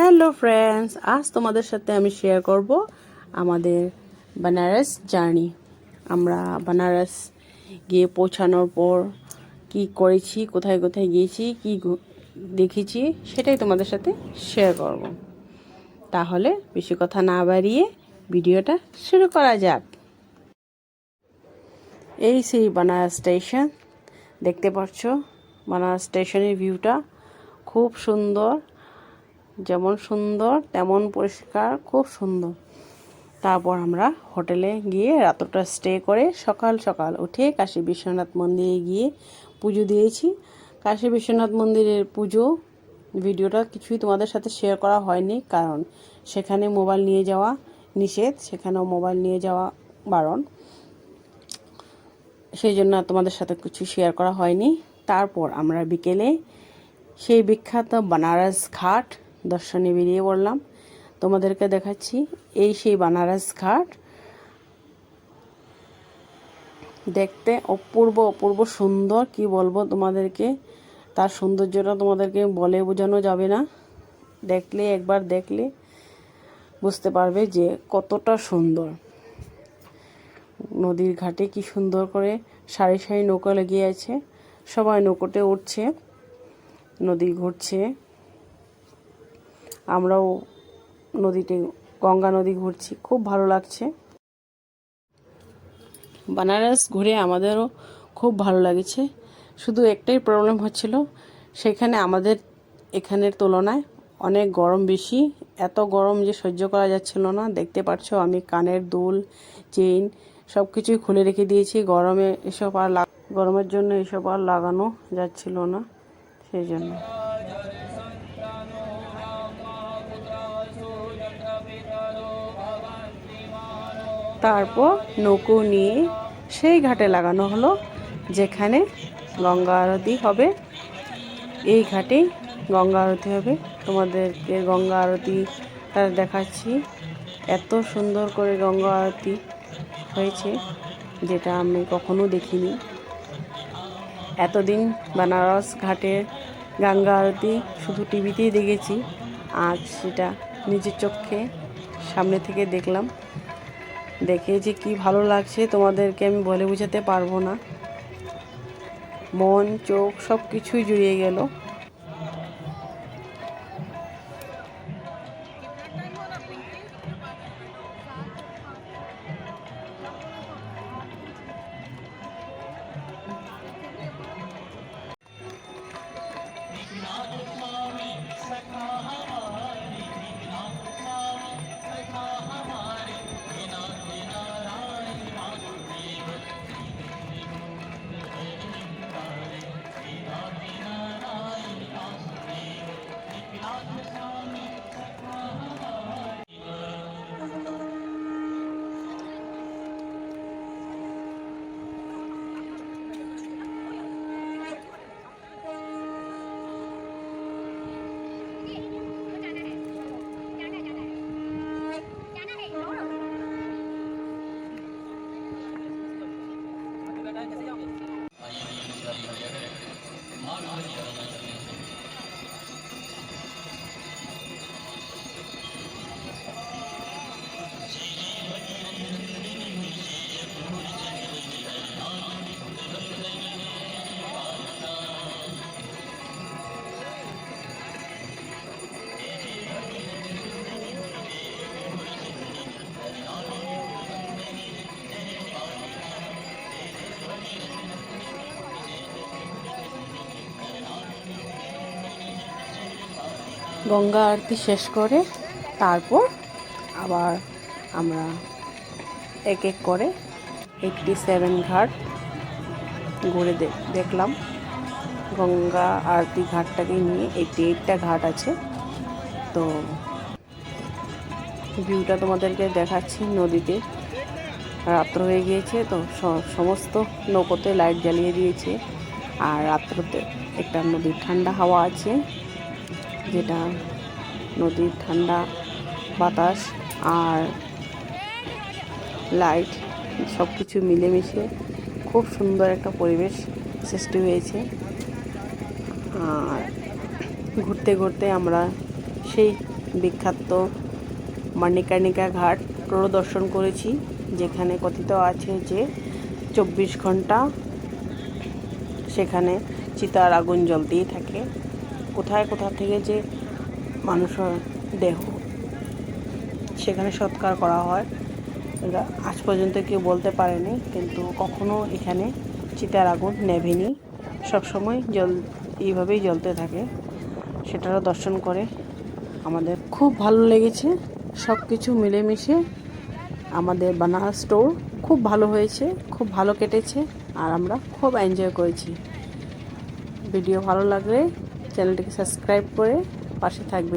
Hello friends আজ তোমাদের সাথে আমি শেয়ার করব আমাদের বানারস জার্নি আমরা বানারস গিয়ে পৌঁছানোর পর কি করেছি, কোথায় কোথায় গিয়েছি, কি দেখেছি সেটাই তোমাদের সাথে শেয়ার করব। তাহলে বেশি কথা না বাড়িয়ে ভিডিওটা শুরু করা যাক। এই সেই বানারস স্টেশন দেখতে পাচ্ছ? বানারস স্টেশনের ভিউটা খুব সুন্দর। যেমন সুন্দর, তেমন পরিষ্কার, খুব সুন্দর। তারপর আমরা হোটেলে গিয়ে রাতটা স্টে করে সকাল সকাল উঠে কাশী বিশ্বনাথ মন্দিরে গিয়ে পুজো দিয়েছি। কাশী বিশ্বনাথ মন্দিরের পুজো ভিডিওটা কিছুই তোমাদের সাথে শেয়ার করা হয়নি, কারণ সেখানে মোবাইল নিয়ে যাওয়া নিষেধ, সেখানেও মোবাইল নিয়ে যাওয়া বারণ। সেই জন্য তোমাদের সাথে কিছু শেয়ার করা হয়নি। তারপর আমরা বিকেলে সেই বিখ্যাত বানারস ঘাট দর্শনে বেরিয়ে পড়লাম। তোমাদেরকে দেখাচ্ছি এই সেই বানারস ঘাট। দেখতে অপূর্ব অপূর্ব সুন্দর। কি বলব তোমাদেরকে? তার সৌন্দর্যটা তোমাদেরকে বলে বোঝানো যাবে না। দেখলে, একবার দেখলে বুঝতে পারবে যে কতটা সুন্দর। নদীর ঘাটে কি সুন্দর করে সারি সারি নৌকা লেগে আছে। সবাই নৌকোতে উঠছে, নদী ঘুরছে। আমরাও নদীতে, গঙ্গা নদী ঘুরছি। খুব ভালো লাগছে। বানারস ঘুরে আমাদেরও খুব ভালো লাগছে। শুধু একটাই প্রবলেম হচ্ছিল, সেখানে আমাদের এখানের তুলনায় অনেক গরম বেশি। এত গরম যে সহ্য করা যাচ্ছিল না। দেখতে পাচ্ছ আমি কানের দুল, চেইন সব কিছুই খুলে রেখে দিয়েছি। গরমে এসব আর গরমের জন্য এসব আর লাগানো যাচ্ছিল না, সেই জন্য। তারপর নৌকো নিয়ে সেই ঘাটে লাগানো হলো, যেখানে গঙ্গা আরতি হবে। এই ঘাটেই গঙ্গা আরতি হবে। তোমাদেরকে গঙ্গা আরতি দেখাচ্ছি। এত সুন্দর করে গঙ্গা আরতি হয়েছে, যেটা আমি কখনো দেখিনি। এতদিন বেনারস ঘাটের গঙ্গা আরতি শুধু টিভিতেই দেখেছি। আজ সেটা নিজের চোখে সামনে থেকে দেখলাম। দেখে যে কি ভালো লাগছে, তোমাদেরকে আমি বলে বুঝাতে পারব না। মন, চোখ সব কিছুই জুড়িয়ে গেল। গঙ্গা আরতি শেষ করে তারপর আবার আমরা এক এক করে এইটটি সেভেন ঘাট ঘুরে দেখলাম। গঙ্গা আরতি ঘাটটাকে নিয়ে এইটটি এইটটা ঘাট আছে। তো ভিউটা তোমাদেরকে দেখাচ্ছি নদীতে। রাত্র হয়ে গিয়েছে, তো সমস্ত নৌকোতে লাইট জ্বালিয়ে দিয়েছে। আর রাত্রতে একটা নদীর ঠান্ডা হাওয়া আছে। যেটা নদীর ঠান্ডা বাতাস আর লাইট সব কিছু মিলেমিশে খুব সুন্দর একটা পরিবেশ সৃষ্টি হয়েছে। আর ঘুরতে ঘুরতে আমরা সেই বিখ্যাত মানিকার্নিকা ঘাট পরিদর্শন করেছি, যেখানে কথিত আছে যে চব্বিশ ঘণ্টা সেখানে চিতার আগুন জ্বলতেই থাকে। কোথায়, কোথা থেকে যে মানুষের দেহ, সেখানে সৎকার করা হয়। এটা আজ পর্যন্ত কেউ বলতে পারেনি, কিন্তু কখনো এখানে চিতার আগুন নেভেনি। সবসময় জল, এইভাবেই জ্বলতে থাকে। সেটারও দর্শন করে আমাদের খুব ভালো লেগেছে। সব কিছু মিলেমিশে আমাদের বানারস স্টোর খুব ভালো হয়েছে, খুব ভালো কেটেছে, আর আমরা খুব এনজয় করেছি। ভিডিও ভালো লাগলে চ্যানেলটিকে সাবস্ক্রাইব করে পাশে থাকবে।